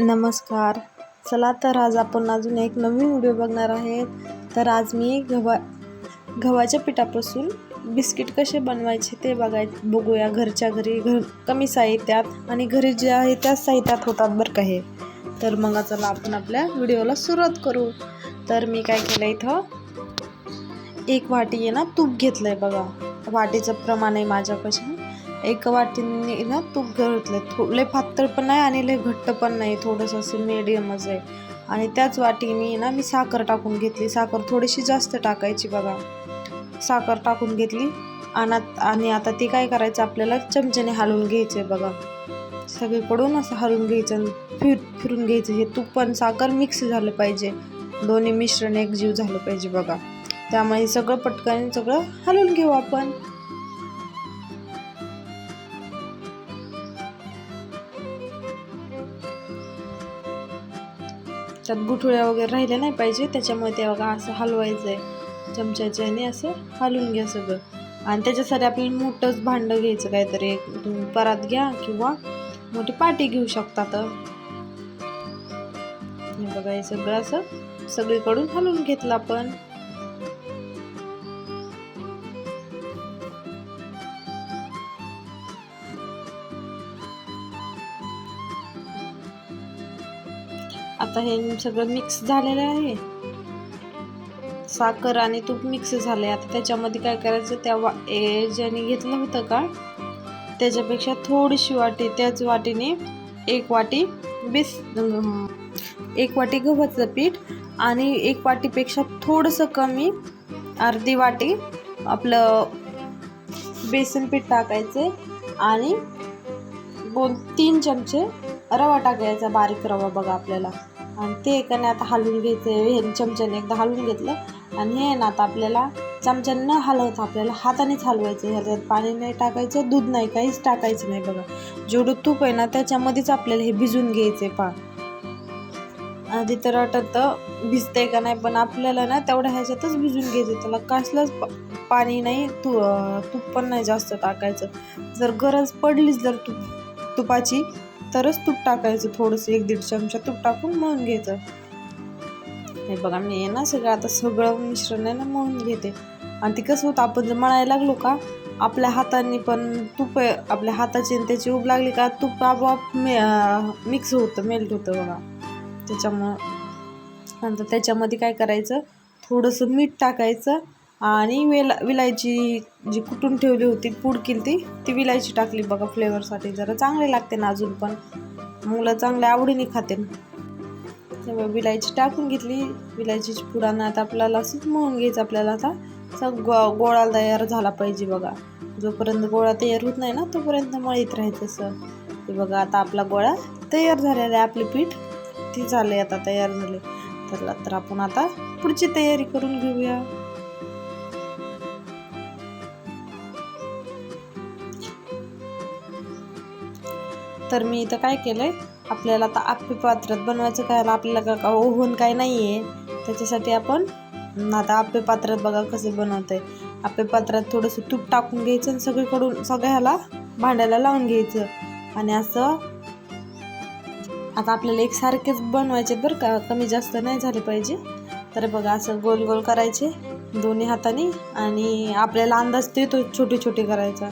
नमस्कार. चला तर आज आपण अजून एक नवीन व्हिडिओ बघणार आहे तर आज मी गव्हा गव्हाच्या पिठापासून बिस्किट कसे बनवायचे ते बघाय बघूया. घरच्या घरी घर कमी साहित्यात आणि घरी जे आहे त्याच साहित्यात होतात बरं का हे. तर मग चला आपण आपल्या व्हिडिओला सुरुवात करू. तर मी काय केलं इथं? एक वाटी आहे ना तूप घेतलं आहे बघा. वाटीचं प्रमाण आहे माझ्यापाशी. एक वाटीने ना तूप घेतलं थो लय पातळ पण नाही आणि लय घट्ट पण नाही. थोडंसं असं मिडियमच आहे. आणि त्याच वाटीने ना मी साखर टाकून घेतली. साखर थोडीशी जास्त टाकायची बघा. साखर टाकून घेतली. आणि आणि आता ती काय करायचं? आपल्याला चमच्याने हलवून घ्यायचे बघा. सगळीकडून असं हलवून घ्यायचं आणि फिर फिरून घ्यायचं. हे तूप पण साखर मिक्स झालं पाहिजे. दोन्ही मिश्रण एकजीव झालं पाहिजे बघा. त्यामुळे हे सगळं पटकन सगळं हलवून घेऊ आपण. त्यात गुठळ्या वगैरे राहिल्या नाही पाहिजे. त्याच्यामुळे ते बघा असं हलवायचं आहे चमच्याच्याने असं हलवून घ्या सगळं. आणि त्याच्यासाठी आपल्याला मोठंच भांडं घ्यायचं काहीतरी तुम्ही परात घ्या किंवा मोठी पाटी घेऊ शकता तर. बघा हे सगळं असं सगळीकडून हलवून घेतलं आपण. आता हे सगळं मिक्स झालेलं आहे. साखर आणि तूप मिक्स झालं आहे आता त्याच्यामध्ये काय करायचं? त्या वा ए ज्याने घेतलं होतं का? त्याच्यापेक्षा थोडीशी वाटी त्याच वाटीने एक वाटी बेस एक वाटी गव्हाचं पीठ आणि एक वाटीपेक्षा थोडंसं कमी अर्धी वाटी आपलं बेसन पीठ टाकायचे आणि दोन तीन चमचे रवा टाकायचा बारीक रवा बघा आपल्याला. आणि ते एकाने आता हलवून घ्यायचं हे चमच्याने एकदा हलवून घेतलं. आणि हे ना आता आपल्याला चमच्याने न हलवता आपल्याला हातानेच हलवायचं ह्याच्यात पाणी नाही टाकायचं दूध नाही काहीच टाकायचं नाही बघा. जेवढं तूप आहे ना त्याच्यामध्येच आपल्याला हे भिजून घ्यायचं आहे पा आधी तर वाटतं भिजतंय का नाही पण आपल्याला ना तेवढ्या ह्याच्यातच भिजून घ्यायचं त्याला कसलंच पाणी नाही तू तूप पण नाही जास्त टाकायचं. जर गरज पडलीच जर तूप तुपाची तरच तूप टाकायचं थोडंसं एक दीड चमचा तूप टाकून मळून घ्यायचं. हे बघा मी ना सगळं आता सगळं मिश्रण आहे ना मळून घेते. आणि ते कसं होतं आपण जर मळायला लागलो का आपल्या हाताने पण तूप आपल्या हाताची आणि त्याची उब लागली का तूप आपोआप मे मिक्स होतं मेल्ट होतं बघा. त्याच्यामुळं नंतर त्याच्यामध्ये काय करायचं थोडंसं मीठ टाकायचं आणि वेला विलायची जी कुटून ठेवली होती पूड केली ती ती विलायची टाकली बघा फ्लेवरसाठी जरा चांगले लागते ना अजून पण. मुलं चांगल्या आवडीने खाते त्यामुळे विलायची टाकून घेतली. विलायचीची पुडानं आता आपल्याला असंच मळून घ्यायचं आपल्याला आता. सग गो गोळा तयार झाला पाहिजे बघा. जोपर्यंत गोळा तयार होत नाही ना तोपर्यंत मळीत राहायचं असं. ते बघा आता आपला गोळा तयार झालेला आहे आपले पीठ. ती झाले आता तयार झाले. तर तर आपण आता पुढची तयारी करून घेऊया. तर मी इथं काय केलं आहे आपल्याला आता आप्पे पात्रात बनवायचं काय? आपल्याला का ओहून काय नाही आहे त्याच्यासाठी आपण आता आप्पे पात्रात बघा कसे बनवतं आहे आप्पे पात्रात थोडंसं तूप टाकून घ्यायचं आणि सगळीकडून सगळ्याला भांड्याला लावून घ्यायचं. आणि असं आता आपल्याला एकसारखेच बनवायचे बरं का? कमी जास्त नाही झाले पाहिजे. तर बघा असं गोल गोल करायचे दोन्ही हाताने. आणि आपल्याला अंदाज ते तो छोटे छोटे करायचा.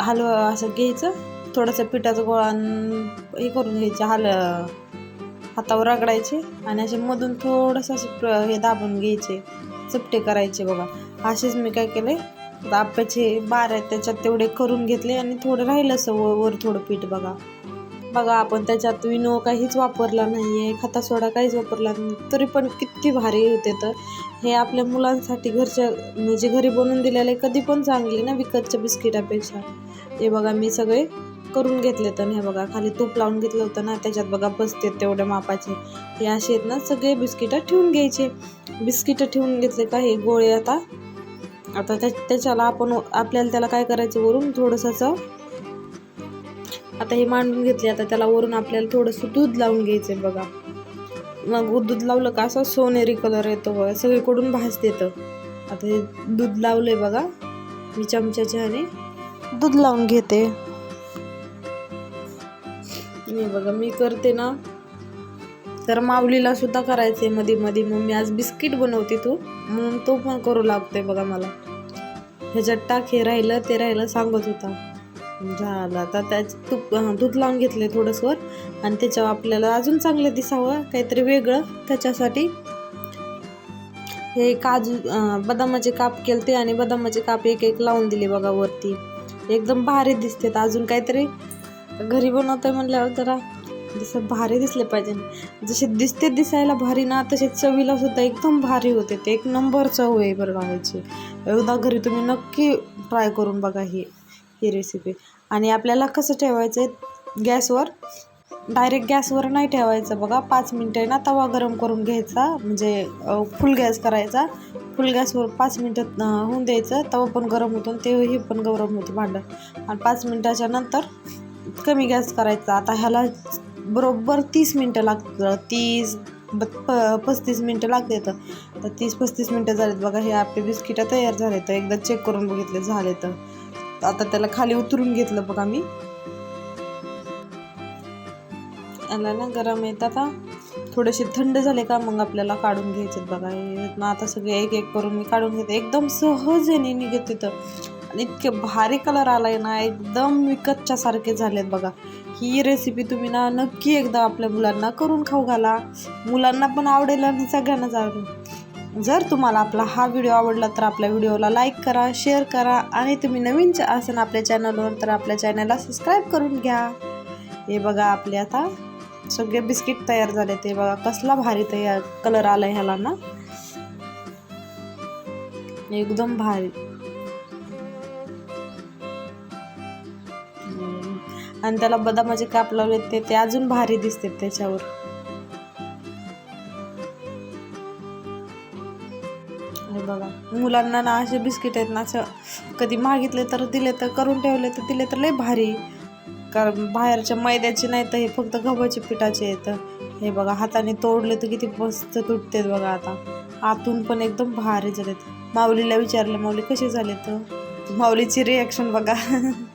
हलवा असं घ्यायचं. थोडंसं पिठाचं गोळा हे करून घ्यायचे हाल हातावर रगडायचे आणि असे मधून थोडंसं असे हे दाबून घ्यायचे चपटे करायचे बघा. असेच मी काय केले आप्याचे बार आहेत त्याच्यात तेवढे करून घेतले आणि थोडं राहिलं असं वर थोडं पीठ बघा. बघा आपण त्याच्यात विनो काहीच वापरला नाही आहे खता सोडा काहीच वापरला नाही तरी पण किती भारी होते तर. हे आपल्या मुलांसाठी घरच्या म्हणजे घरी बनवून दिलेले कधी पण चांगले ना विकतच्या बिस्किटापेक्षा. हे बघा मी सगळे करून घेतले तर हे बघा. खाली तूप लावून घेतलं होतं ना त्याच्यात बघा बसते तेवढ्या मापाचे. हे असे आहेत ना सगळे बिस्किटं ठेवून घ्यायचे. बिस्किटं ठेवून घेतले का हे गोळे आता. आता त्या त्याच्याला आपण आपल्याला त्याला काय करायचं वरून? थोडंसं आता हे मांडून घेतले आता त्याला वरून आपल्याला थोडंसं दूध लावून घ्यायचं बघा. मग दूध लावलं का असं सोनेरी कलर येतो बघा. सगळीकडून भास देतं. आता हे दूध लावलंय बघा. मी चमच्याच्या ह्याने दूध लावून घेते. नाही बघा मी करते ना. तर माऊलीला सुद्धा करायचंयमध्ये मध्ये मग मी आज बिस्किट बनवते तू. म्हणून तो पण करू लागतोय बघा मला. ह्याच्यात टाक हे राहिलं ते राहिलं सांगत होता. झालं आता त्याच तूप दूध लावून घेतले थोडंसं. आणि त्याच्यावर आपल्याला अजून चांगलं दिसावं काहीतरी वेगळं त्याच्यासाठी. हे काजू बदामाचे काप केलते आणि बदामाचे काप एक एक लावून दिले बघा वरती. एकदम भारी दिसते अजून काहीतरी. घरी बनवतोय म्हणल्यावर जरा जसं भारी दिसले पाहिजे. जसे दिसते दिसायला भारी ना तसे चवीला सुद्धा एकदम भारी होते ते. एक नंबर चव आहे बरं लावायची एकदा घरी तुम्ही नक्की ट्राय करून बघा ही ही रेसिपी आणि आपल्याला कसं ठेवायचं आहे गॅसवर? डायरेक्ट गॅसवर नाही ठेवायचं बघा. पाच मिनटं आहे ना तवा गरम करून घ्यायचा. म्हणजे फुल गॅस करायचा. फुल गॅसवर पाच मिनटं होऊन द्यायचं. तवा पण गरम होतो आणि तेही पण गरम होतं भांडं. आणि पाच मिनटाच्या नंतर कमी गॅस करायचा. आता ह्याला बरोबर तीस मिनटं लागतं. तीस ब प पस्तीस मिनटं लागते तर तीस पस्तीस मिनटं झालेत बघा हे आपले बिस्किटं तयार झाले तर एकदा चेक करून बघितले झाले तर. आता त्याला खाली उतरून घेतलं बघा मी. याला ना गरम येत आता. थोडेसे थंड झाले का मग आपल्याला काढून घ्यायचे बघा. ना आता सगळे एक एक करून मी काढून घेते. एकदम सहजने निघत तिथं इतके भारी कलर आलाय ना एकदम विकतच्या सारखे झालेत बघा. ही रेसिपी तुम्ही ना नक्की एकदा आपल्या मुलांना करून खाऊ घाला. मुलांना पण आवडेल आणि सगळ्यांनाच आवडेल जर तुम्हाला आपला हा व्हिडिओ आवडला तर आपल्या व्हिडिओला लाईक करा शेअर करा आणि तुम्ही नवीन च- असाल आपल्या चॅनलवर तर आपल्या चॅनलला सबस्क्राईब करून घ्या. हे बघा आपले आता सगळे बिस्किट तयार झाले ते बघा कसला भारी तयार कलर आलाय ह्याला ना. एकदम भारी. आणि त्याला बदामाचे काप लावले ते ते अजून भारी दिसते त्याच्यावर. हे बघा मुलांना ना असे बिस्किट आहेत ना असं कधी मागितले तर दिले तर करून ठेवले तर दिले तर लय भारी. कारण बाहेरच्या मैद्याचे नाही तर हे फक्त गव्हाचे पिठाचे येतं हे बघा हाताने तोडले तर किती मस्त तुटतेत बघा आता. आतून पण एकदम भारी झालेत. माऊलीला विचारलं माऊली कसे झाले तर माऊलीची रिॲक्शन बघा.